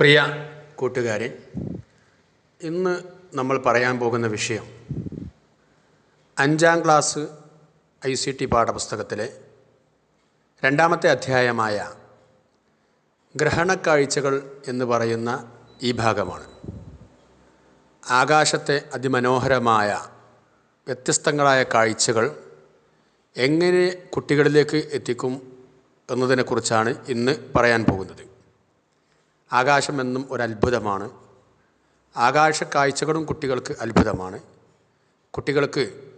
പ്രിയ കൂട്ടുകാരെ ഇന്ന് നമ്മൾ പറയാൻ പോകുന്ന വിഷയം അഞ്ചാം ക്ലാസ് ഐ സി ടി പാഠപുസ്തകത്തിലെ രണ്ടാമത്തെ അധ്യായമായ ഗ്രഹണക്കാഴ്ചകൾ എന്ന് പറയുന്ന ഈ ഭാഗമാണ്. ആകാശത്തെ അതിമനോഹരമായ വ്യത്യസ്തങ്ങളായ കാഴ്ചകൾ എങ്ങനെ കുട്ടികളിലേക്ക് എത്തിക്കും എന്നതിനെക്കുറിച്ചാണ് ഇന്ന് പറയാൻ പോകുന്നത്. ആകാശം എന്നും ഒരു അത്ഭുതമാണ് ആകാശ കാഴ്ചകളും കുട്ടികൾക്ക് അത്ഭുതമാണ്. കുട്ടികൾക്ക്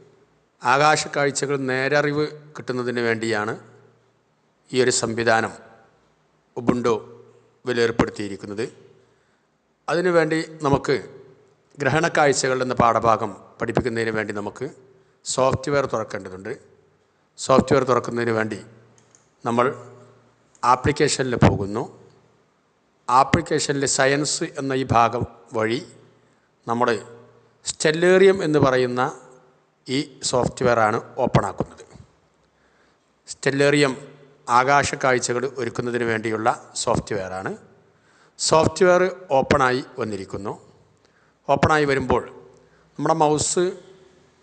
ആകാശ കാഴ്ചകൾ നേരറിവ് കിട്ടുന്നതിന് വേണ്ടിയാണ് ഈ ഒരു സംവിധാനം ഉബുണ്ടോ വിലയേർപ്പെടുത്തിയിരിക്കുന്നത്. അതിനുവേണ്ടി നമുക്ക് ഗ്രഹണക്കാഴ്ചകൾ എന്ന പാഠഭാഗം പഠിപ്പിക്കുന്നതിന് വേണ്ടി നമുക്ക് സോഫ്റ്റ്വെയർ തുറക്കേണ്ടതുണ്ട്. സോഫ്റ്റ്വെയർ തുറക്കുന്നതിന് വേണ്ടി നമ്മൾ ആപ്ലിക്കേഷനിൽ പോകുന്നു. ആപ്ലിക്കേഷനിലെ സയൻസ് എന്ന ഈ ഭാഗം വഴി നമ്മൾ സ്റ്റെല്ലേറിയം എന്ന് പറയുന്ന ഈ സോഫ്റ്റ്വെയറാണ് ഓപ്പൺ ആക്കുന്നത് സ്റ്റെല്ലേറിയം ആകാശ കാഴ്ചകൾ ഒരുക്കുന്നതിന് വേണ്ടിയുള്ള സോഫ്റ്റ്വെയറാണ്. സോഫ്റ്റ്വെയർ ഓപ്പണായി വന്നിരിക്കുന്നു. ഓപ്പണായി വരുമ്പോൾ നമ്മുടെ മൗസ്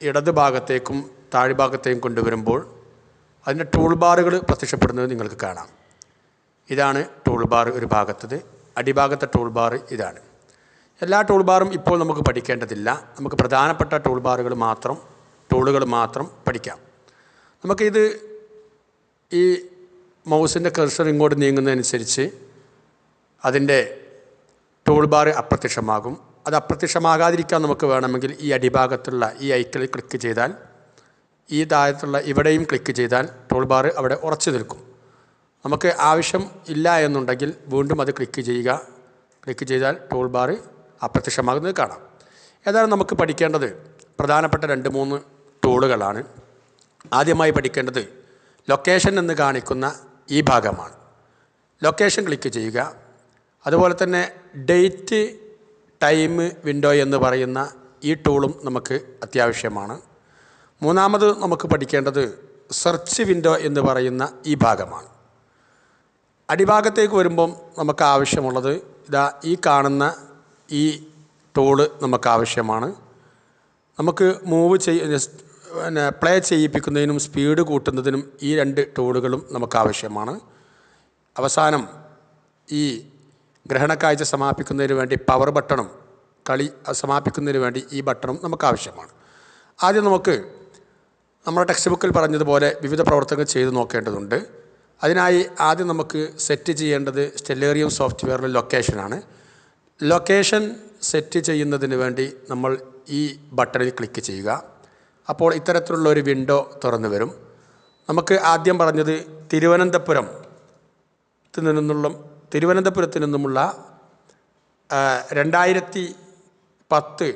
ഇടത് ഭാഗത്തേക്കും താഴ്ഭാഗത്തേക്കും കൊണ്ടുവരുമ്പോൾ അതിന്റെ ടൂൾ ബാറുകൾ പ്രത്യക്ഷപ്പെടുന്നത് നിങ്ങൾക്ക് കാണാം. ഇതാണ് ടൂൾ ബാർ ഒരു ഭാഗത്തത്. അടിഭാഗത്തെ ടൂൾ ബാർ ഇതാണ്. എല്ലാ ടൂൾ ബാറും ഇപ്പോൾ നമുക്ക് പഠിക്കേണ്ടതില്ല. നമുക്ക് പ്രധാനപ്പെട്ട ടൂൾ ബാറുകൾ മാത്രം ടൂളുകൾ മാത്രം പഠിക്കാം. നമുക്കിത് ഈ മൗസിന്റെ കർസർ ഇങ്ങോട്ട് നീങ്ങുന്നതനുസരിച്ച് അതിന്റെ ടൂൾ ബാർ അപ്രത്യക്ഷമാകും. അത് അപ്രത്യക്ഷമാകാതിരിക്കാൻ നമുക്ക് വേണമെങ്കിൽ ഈ അടിഭാഗത്തുള്ള ഈ ഐക്കൽ ക്ലിക്ക് ചെയ്താൽ ഈ താഴത്തുള്ള ഇവിടെയും ക്ലിക്ക് ചെയ്താൽ ടൂൾ ബാർ അവിടെ ഉറച്ചു നിൽക്കും. നമുക്ക് ആവശ്യം ഇല്ല എന്നുണ്ടെങ്കിൽ വീണ്ടും അത് ക്ലിക്ക് ചെയ്യുക. ക്ലിക്ക് ചെയ്താൽ ടൂൾ ബാർ അപ്രത്യക്ഷമാകുന്നത് കാണാം. ഏതായാലും നമുക്ക് പഠിക്കേണ്ടത്? പ്രധാനപ്പെട്ട രണ്ട് മൂന്ന് ടൂളുകളാണ് ആദ്യമായി പഠിക്കേണ്ടത് ലൊക്കേഷൻ എന്ന് കാണിക്കുന്ന ഈ ഭാഗമാണ്. ലൊക്കേഷൻ ക്ലിക്ക് ചെയ്യുക. അതുപോലെ തന്നെ ഡേറ്റ് ടൈം വിൻഡോ എന്ന് പറയുന്ന ഈ ടൂളും നമുക്ക് അത്യാവശ്യമാണ്. മൂന്നാമത് നമുക്ക് പഠിക്കേണ്ടത് സെർച്ച് വിൻഡോ എന്ന് പറയുന്ന ഈ ഭാഗമാണ്. അടിഭാഗത്തേക്ക് വരുമ്പം നമുക്ക് ആവശ്യമുള്ളത് ഇതാ ഈ കാണുന്ന ഈ ടൂൾ നമുക്ക് ആവശ്യമാണ് നമുക്ക് മൂവ് ചെയ്യ പിന്നെ പ്ലേ ചെയ്യിപ്പിക്കുന്നതിനും സ്പീഡ് കൂട്ടുന്നതിനും ഈ രണ്ട് ടൂളുകളും നമുക്ക് ആവശ്യമാണ് അവസാനം ഈ ഗ്രഹണക്കാഴ്ച സമാപിക്കുന്നതിന് വേണ്ടി പവർ ബട്ടണും കളി സമാപിക്കുന്നതിന് വേണ്ടി ഈ ബട്ടണും നമുക്ക് ആവശ്യമാണ് ആദ്യം നമുക്ക് നമ്മുടെ ടെക്സ്റ്റ് ബുക്കിൽ പറഞ്ഞതുപോലെ വിവിധ പ്രവർത്തനങ്ങൾ ചെയ്തു നോക്കേണ്ടതുണ്ട്. അതിനായി ആദ്യം നമുക്ക് സെറ്റ് ചെയ്യേണ്ടത് സ്റ്റെല്ലേറിയം സോഫ്റ്റ്വെയറിലെ ലൊക്കേഷനാണ് ലൊക്കേഷൻ സെറ്റ് ചെയ്യുന്നതിന് വേണ്ടി നമ്മൾ ഈ ബട്ടണിൽ ക്ലിക്ക് ചെയ്യുക. അപ്പോൾ ഇത്തരത്തിലുള്ള ഒരു വിൻഡോ തുറന്നു വരും. നമുക്ക് ആദ്യം പറഞ്ഞത് തിരുവനന്തപുരം നിന്നുള്ള തിരുവനന്തപുരത്ത് നിന്നുമുള്ള രണ്ടായിരത്തി പത്ത്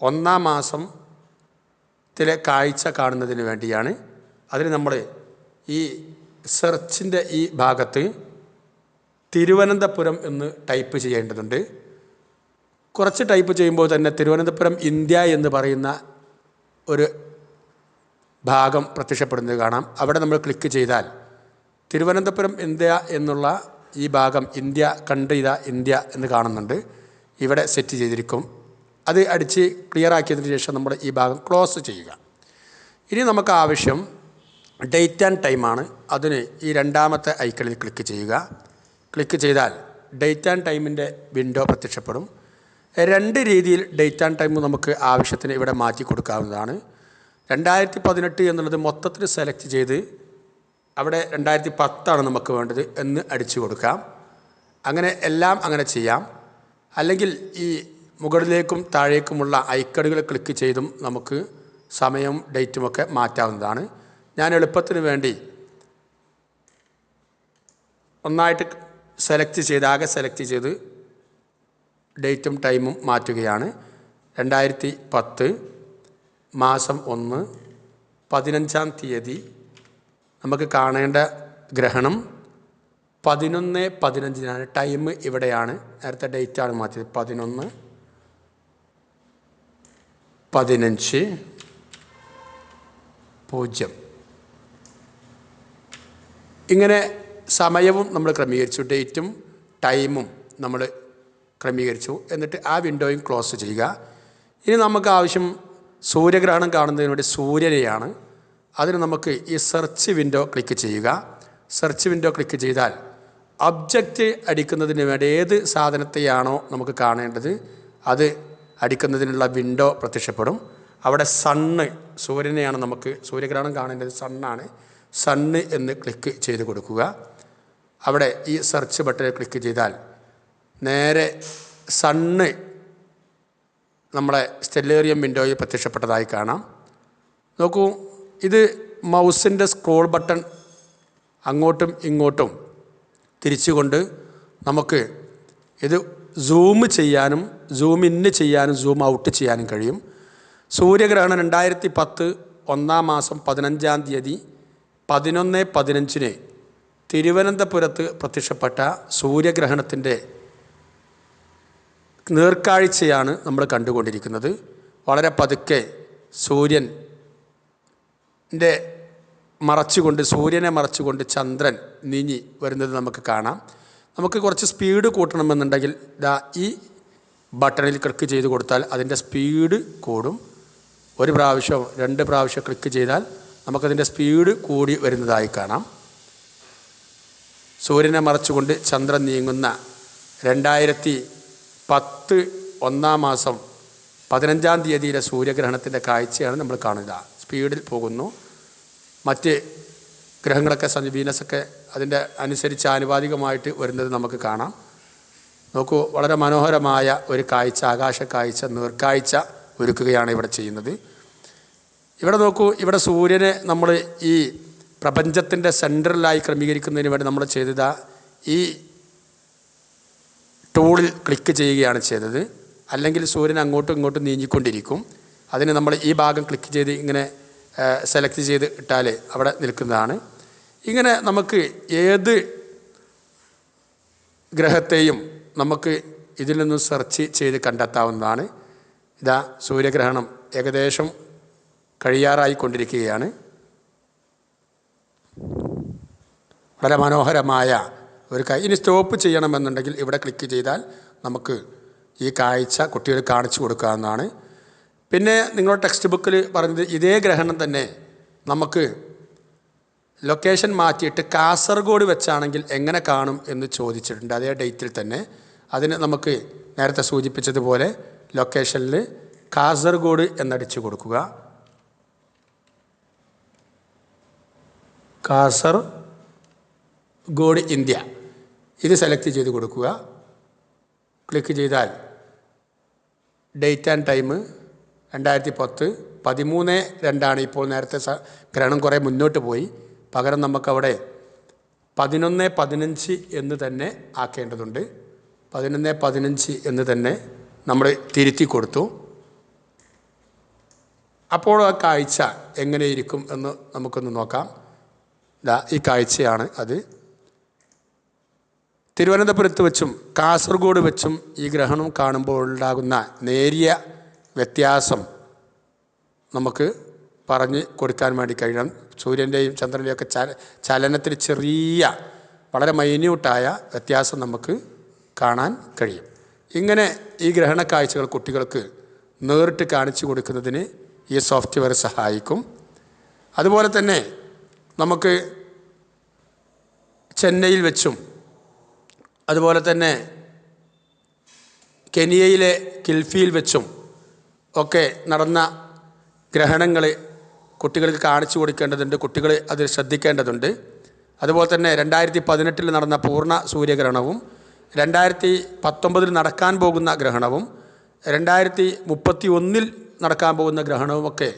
ഒന്നാം മാസത്തിലെ കാഴ്ച കാണുന്നതിന് വേണ്ടിയാണ് അതിന് നമ്മൾ ഈ സെർച്ചിന്റെ ഈ ഭാഗത്ത് തിരുവനന്തപുരം എന്ന് ടൈപ്പ് ചെയ്യേണ്ടതുണ്ട്. കുറച്ച് ടൈപ്പ് ചെയ്യുമ്പോൾ തന്നെ തിരുവനന്തപുരം ഇന്ത്യ എന്ന് പറയുന്ന ഒരു ഭാഗം പ്രത്യക്ഷപ്പെടുന്നത് കാണാം. അവിടെ നമ്മൾ ക്ലിക്ക് ചെയ്താൽ തിരുവനന്തപുരം ഇന്ത്യ എന്നുള്ള ഈ ഭാഗം ഇന്ത്യ കണ്ട് ഇതാ ഇന്ത്യ എന്ന് കാണുന്നുണ്ട്. ഇവിടെ സെറ്റ് ചെയ്തിരിക്കും. അത് അടിച്ച് ക്ലിയർ ആക്കിയതിന് ശേഷം നമ്മൾ ഈ ഭാഗം ക്ലോസ് ചെയ്യുക. ഇനി നമുക്ക് ആവശ്യം ഡേറ്റ് ആൻഡ് ടൈമാണ് അതിന് ഈ രണ്ടാമത്തെ ഐക്കണിൽ ക്ലിക്ക് ചെയ്യുക. ക്ലിക്ക് ചെയ്താൽ ഡേറ്റ് ആൻഡ് ടൈമിന്റെ വിൻഡോ പ്രത്യക്ഷപ്പെടും. രണ്ട് രീതിയിൽ ഡേറ്റ് ആൻഡ് ടൈം നമുക്ക് ആവശ്യത്തിന് ഇവിടെ മാറ്റി കൊടുക്കാവുന്നതാണ്. രണ്ടായിരത്തി പതിനെട്ട് എന്നുള്ളത് മൊത്തത്തിൽ സെലക്ട് ചെയ്ത് അവിടെ രണ്ടായിരത്തി പത്താണ് നമുക്ക് വേണ്ടത് എന്ന് അടിച്ചു കൊടുക്കാം. അങ്ങനെ എല്ലാം അങ്ങനെ ചെയ്യാം. അല്ലെങ്കിൽ ഈ മുകളിലേക്കും താഴേക്കുമുള്ള ഐക്കണുകൾ ക്ലിക്ക് ചെയ്തും നമുക്ക് സമയവും ഡേറ്റുമൊക്കെ മാറ്റാവുന്നതാണ്. ഞാൻ എളുപ്പത്തിന് വേണ്ടി ഒന്നായിട്ട് സെലക്ട് ചെയ്ത് ആകെ സെലക്ട് ചെയ്ത് ഡേറ്റും ടൈമും മാറ്റുകയാണ്. രണ്ടായിരത്തി പത്ത് മാസം ഒന്ന് പതിനഞ്ചാം തീയതി നമുക്ക് കാണേണ്ട ഗ്രഹണം പതിനൊന്ന് പതിനഞ്ചിനാണ്. ടൈം ഇവിടെയാണ്. നേരത്തെ ഡേറ്റാണ് മാറ്റിയത്. പതിനൊന്ന് പതിനഞ്ച് പൂജ്യം. ഇങ്ങനെ സമയവും നമ്മൾ ക്രമീകരിച്ചു. ഡേറ്റും ടൈമും നമ്മൾ ക്രമീകരിച്ചു. എന്നിട്ട് ആ വിൻഡോയും ക്ലോസ് ചെയ്യുക. ഇനി നമുക്ക് ആവശ്യം സൂര്യഗ്രഹണം കാണുന്നതിന് വേണ്ടി സൂര്യനെയാണ്. അതിന് നമുക്ക് ഈ സെർച്ച് വിൻഡോ ക്ലിക്ക് ചെയ്യുക. സെർച്ച് വിൻഡോ ക്ലിക്ക് ചെയ്താൽ ഒബ്ജക്റ്റ് അടിക്കുന്നതിന് വേണ്ടി ഏത് സാധനത്തെയാണോ നമുക്ക് കാണേണ്ടത് അത് അടിക്കുന്നതിനുള്ള വിൻഡോ പ്രത്യക്ഷപ്പെടും. അവിടെ സണ്ണ് സൂര്യനെയാണ് നമുക്ക് സൂര്യഗ്രഹണം കാണേണ്ടത് സണ്ണാണ്. സണ്ണ് എന്ന് ക്ലിക്ക് ചെയ്ത് കൊടുക്കുക. അവിടെ ഈ സെർച്ച് ബട്ടണിൽ ക്ലിക്ക് ചെയ്താൽ നേരെ സണ്ണ് നമ്മളെ സ്റ്റെല്ലേറിയം വിൻഡോയിൽ പ്രത്യക്ഷപ്പെട്ടതായി കാണാം. നോക്കൂ ഇത് മൗസിന്റെ സ്ക്രോൾ ബട്ടൺ അങ്ങോട്ടും ഇങ്ങോട്ടും തിരിച്ചുകൊണ്ട് നമുക്ക് ഇത് സൂം ചെയ്യാനും സൂം ഇന്ന് ചെയ്യാനും സൂം ഔട്ട് ചെയ്യാനും കഴിയും. സൂര്യഗ്രഹണം രണ്ടായിരത്തി പത്ത് ഒന്നാം മാസം പതിനഞ്ചാം തീയതി പതിനൊന്ന് പതിനഞ്ചിന് തിരുവനന്തപുരത്ത് പ്രത്യക്ഷപ്പെട്ട സൂര്യഗ്രഹണത്തിന്റെ നേർക്കാഴ്ചയാണ് നമ്മൾ കണ്ടുകൊണ്ടിരിക്കുന്നത്. വളരെ പതുക്കെ സൂര്യൻ ന്റെ മറച്ചുകൊണ്ട് സൂര്യനെ മറച്ചുകൊണ്ട് ചന്ദ്രൻ നീങ്ങി വരുന്നത് നമുക്ക് കാണാം. നമുക്ക് കുറച്ച് സ്പീഡ് കൂട്ടണമെന്നുണ്ടെങ്കിൽ ദാ ഈ ബട്ടണിൽ ക്ലിക്ക് ചെയ്ത് കൊടുത്താൽ അതിന്റെ സ്പീഡ് കൂടും. ഒരു പ്രാവശ്യം രണ്ട് പ്രാവശ്യം ക്ലിക്ക് ചെയ്താൽ നമുക്കതിന്റെ സ്പീഡ് കൂടി വരുന്നതായി കാണാം. സൂര്യനെ മറച്ചുകൊണ്ട് ചന്ദ്രൻ നീങ്ങുന്ന രണ്ടായിരത്തി പത്ത് ഒന്നാം മാസം പതിനഞ്ചാം തീയതിയിലെ സൂര്യഗ്രഹണത്തിന്റെ കാഴ്ചയാണ് നമ്മൾ കാണുക സ്പീഡിൽ പോകുന്നു. മറ്റ് ഗ്രഹങ്ങളൊക്കെ സഞ്ച വീനസൊക്കെ അതിന്റെ അനുസരിച്ച് ആനുപാതികമായിട്ട് വരുന്നത് നമുക്ക് കാണാം. നോക്കൂ വളരെ മനോഹരമായ ഒരു കാഴ്ച ആകാശ കാഴ്ച നീർക്കാഴ്ച ഒരുക്കുകയാണ് ഇവിടെ ചെയ്യുന്നത്. ഇവിടെ നോക്കൂ ഇവിടെ സൂര്യനെ നമ്മൾ ഈ പ്രപഞ്ചത്തിന്റെ സെന്ററിലായി ക്രമീകരിക്കുന്നതിന് വേണ്ടി നമ്മൾ ചെയ്തത് ഈ ടൂളിൽ ക്ലിക്ക് ചെയ്യുകയാണ് ചെയ്തത്. അല്ലെങ്കിൽ സൂര്യൻ അങ്ങോട്ടും ഇങ്ങോട്ടും നീങ്ങിക്കൊണ്ടിരിക്കും. അതിന് നമ്മൾ ഈ ഭാഗം ക്ലിക്ക് ചെയ്ത് ഇങ്ങനെ സെലക്ട് ചെയ്ത് ഇട്ടാൽ അവിടെ നിൽക്കുന്നതാണ്. ഇങ്ങനെ നമുക്ക് ഏത് ഗ്രഹത്തെയും നമുക്ക് ഇതിൽ നിന്നും സെർച്ച് ചെയ്ത് കണ്ടെത്താവുന്നതാണ്. ഇതാ സൂര്യഗ്രഹണം ഏകദേശം കഴിയാറായി കൊണ്ടിരിക്കുകയാണ് വളരെ മനോഹരമായ ഒരു കാഴ്ച ഇനി സ്റ്റോപ്പ് ചെയ്യണമെന്നുണ്ടെങ്കിൽ ഇവിടെ ക്ലിക്ക് ചെയ്താൽ നമുക്ക് ഈ കാഴ്ച കുട്ടികൾ കാണിച്ചു കൊടുക്കാവുന്നതാണ്. പിന്നെ നിങ്ങളുടെ ടെക്സ്റ്റ് ബുക്കിൽ പറഞ്ഞത് ഇതേ ഗ്രഹണം തന്നെ നമുക്ക് ലൊക്കേഷൻ മാറ്റിയിട്ട് കാസർഗോഡ് വെച്ചാണെങ്കിൽ എങ്ങനെ കാണും എന്ന് ചോദിച്ചിട്ടുണ്ട്. അതേ ഡേറ്റിൽ തന്നെ. അതിന് നമുക്ക് നേരത്തെ സൂചിപ്പിച്ചതുപോലെ ലൊക്കേഷനിൽ കാസർഗോഡ് എന്നടിച്ചു കൊടുക്കുക. കാസർഗോഡ് ഇന്ത്യ. ഇത് സെലക്ട് ചെയ്ത് കൊടുക്കുക. ക്ലിക്ക് ചെയ്താൽ ഡേറ്റ് ആൻഡ് ടൈം രണ്ടായിരത്തി പത്ത് പതിമൂന്ന് രണ്ടാണ് ഇപ്പോൾ നേരത്തെ ഗ്രഹണം കുറേ മുന്നോട്ട് പോയി. പകരം നമുക്കവിടെ പതിനൊന്ന് പതിനഞ്ച് എന്ന് തന്നെ ആക്കേണ്ടതുണ്ട്. പതിനൊന്ന് പതിനഞ്ച് എന്ന് തന്നെ നമ്മൾ തിരുത്തി കൊടുത്തു. അപ്പോൾ ആ കാഴ്ച എങ്ങനെയിരിക്കും എന്ന് നമുക്കൊന്ന് നോക്കാം. ഈ കാഴ്ചയാണ് അത്. തിരുവനന്തപുരത്ത് വെച്ചും കാസർഗോഡ് വെച്ചും ഈ ഗ്രഹണം കാണുമ്പോൾ ഉണ്ടാകുന്ന നേരിയ വ്യത്യാസം നമുക്ക് പറഞ്ഞ് കൊടുക്കാൻ വേണ്ടി കഴിയണം. സൂര്യന്റെയും ചന്ദ്രന്റെയും ഒക്കെ ചല ചലനത്തിൽ ചെറിയ വളരെ മൈന്യൂട്ടായ വ്യത്യാസം നമുക്ക് കാണാൻ കഴിയും. ഇങ്ങനെ ഈ ഗ്രഹണ കാഴ്ചകൾ കുട്ടികൾക്ക് നേരിട്ട് കാണിച്ചു കൊടുക്കുന്നതിന് ഈ സോഫ്റ്റ്വെയർ സഹായിക്കും. അതുപോലെ തന്നെ നമുക്ക് ചെന്നൈയിൽ വെച്ചും അതുപോലെ തന്നെ കെനിയയിലെ കിൽഫിയിൽ വെച്ചും ഒക്കെ നടന്ന ഗ്രഹണങ്ങൾ കുട്ടികൾക്ക് കാണിച്ചു കൊടുക്കേണ്ടതുണ്ട് കുട്ടികൾ അത് ശ്രദ്ധിക്കേണ്ടതുണ്ട്. അതുപോലെ തന്നെ രണ്ടായിരത്തി പതിനെട്ടിൽ നടന്ന പൂർണ സൂര്യഗ്രഹണവും രണ്ടായിരത്തി പത്തൊമ്പതിൽ നടക്കാൻ പോകുന്ന ഗ്രഹണവും രണ്ടായിരത്തി മുപ്പത്തി ഒന്നിൽ നടക്കാൻ പോകുന്ന ഗ്രഹണവുമൊക്കെ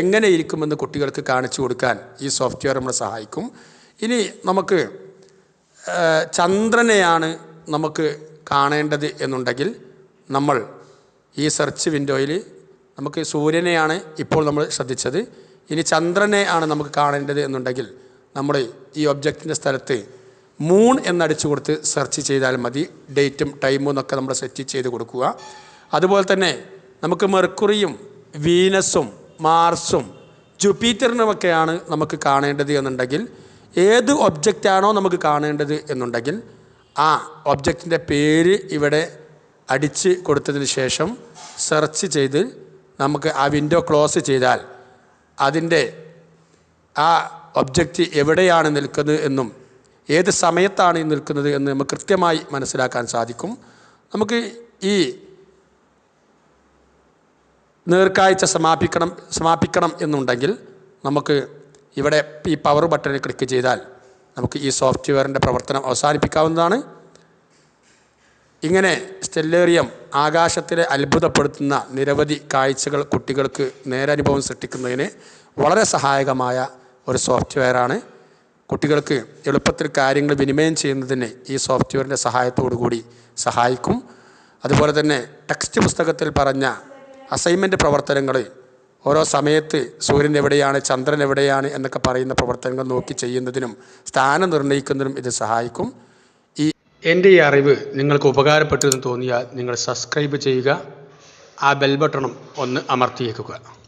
എങ്ങനെ ഇരിക്കുമെന്ന് കുട്ടികൾക്ക് കാണിച്ചു കൊടുക്കാൻ ഈ സോഫ്റ്റ്വെയർ നമ്മളെ സഹായിക്കും. ഇനി നമുക്ക് ചന്ദ്രനെയാണ് നമുക്ക് കാണേണ്ടത് എന്നുണ്ടെങ്കിൽ നമ്മൾ ഈ സെർച്ച് വിൻഡോയിൽ നമുക്ക് സൂര്യനെയാണ് ഇപ്പോൾ നമ്മൾ ശ്രദ്ധിച്ചത്. ഇനി ചന്ദ്രനെ ആണ് നമുക്ക് കാണേണ്ടത് എന്നുണ്ടെങ്കിൽ നമ്മൾ ഈ ഒബ്ജക്റ്റിന്റെ സ്ഥലത്ത് മൂൺ എന്നടിച്ചു കൊടുത്ത് സെർച്ച് ചെയ്താൽ മതി. ഡേറ്റും ടൈമും എന്നൊക്കെ നമ്മൾ സെറ്റ് ചെയ്ത് കൊടുക്കുക. അതുപോലെ തന്നെ നമുക്ക് മെർക്കുറിയും വീനസും മാർസും ജുപ്പീറ്ററിനുമൊക്കെയാണ് നമുക്ക് കാണേണ്ടത് എന്നുണ്ടെങ്കിൽ ഏത് ഒബ്ജക്റ്റാണോ നമുക്ക് കാണേണ്ടത് എന്നുണ്ടെങ്കിൽ ആ ഒബ്ജക്റ്റിന്റെ പേര് ഇവിടെ അടിച്ച് കൊടുത്തതിന് ശേഷം സെർച്ച് ചെയ്ത് നമുക്ക് ആ വിൻഡോ ക്ലോസ് ചെയ്താൽ അതിന്റെ ആ ഒബ്ജക്റ്റ് എവിടെയാണ് നിൽക്കുന്നത് എന്നും ഏത് സമയത്താണ് ഈ നിൽക്കുന്നത് എന്ന് നമുക്ക് കൃത്യമായി മനസ്സിലാക്കാൻ സാധിക്കും. നമുക്ക് ഈ നേർക്കാഴ്ച സമാപിക്കണം സമാപിക്കണം എന്നുണ്ടെങ്കിൽ നമുക്ക് ഇവിടെ ഈ പവർ ബട്ടണിൽ ക്ലിക്ക് ചെയ്താൽ നമുക്ക് ഈ സോഫ്റ്റ്വെയറിന്റെ പ്രവർത്തനം അവസാനിപ്പിക്കാവുന്നതാണ്. ഇങ്ങനെ സ്റ്റെല്ലേറിയം ആകാശത്തിലെ അത്ഭുതപ്പെടുത്തുന്ന നിരവധി കാഴ്ചകൾ കുട്ടികൾക്ക് നേരനുഭവം സൃഷ്ടിക്കുന്നതിന് വളരെ സഹായകമായ ഒരു സോഫ്റ്റ്വെയറാണ് കുട്ടികൾക്ക് എളുപ്പത്തിൽ കാര്യങ്ങൾ വിനിമയം ചെയ്യുന്നതിന് ഈ സോഫ്റ്റ്വെയറിന്റെ സഹായത്തോടു കൂടി സഹായിക്കും. അതുപോലെ തന്നെ ടെക്സ്റ്റ് പുസ്തകത്തിൽ പറഞ്ഞ അസൈൻമെന്റ് പ്രവർത്തനങ്ങൾ ഓരോ സമയത്ത് സൂര്യൻ എവിടെയാണ് ചന്ദ്രൻ എവിടെയാണ് എന്നൊക്കെ പറയുന്ന പ്രവർത്തനങ്ങൾ നോക്കി ചെയ്യുന്നതിനും സ്ഥാനം നിർണയിക്കുന്നതിനും ഇത് സഹായിക്കും. ഈ എന്റെ ഈ അറിവ് നിങ്ങൾക്ക് ഉപകാരപ്പെട്ടു എന്ന് തോന്നിയാൽ നിങ്ങൾ സബ്സ്ക്രൈബ് ചെയ്യുക ആ ബെൽ ബട്ടണും ഒന്ന് അമർത്തിയേക്കുക.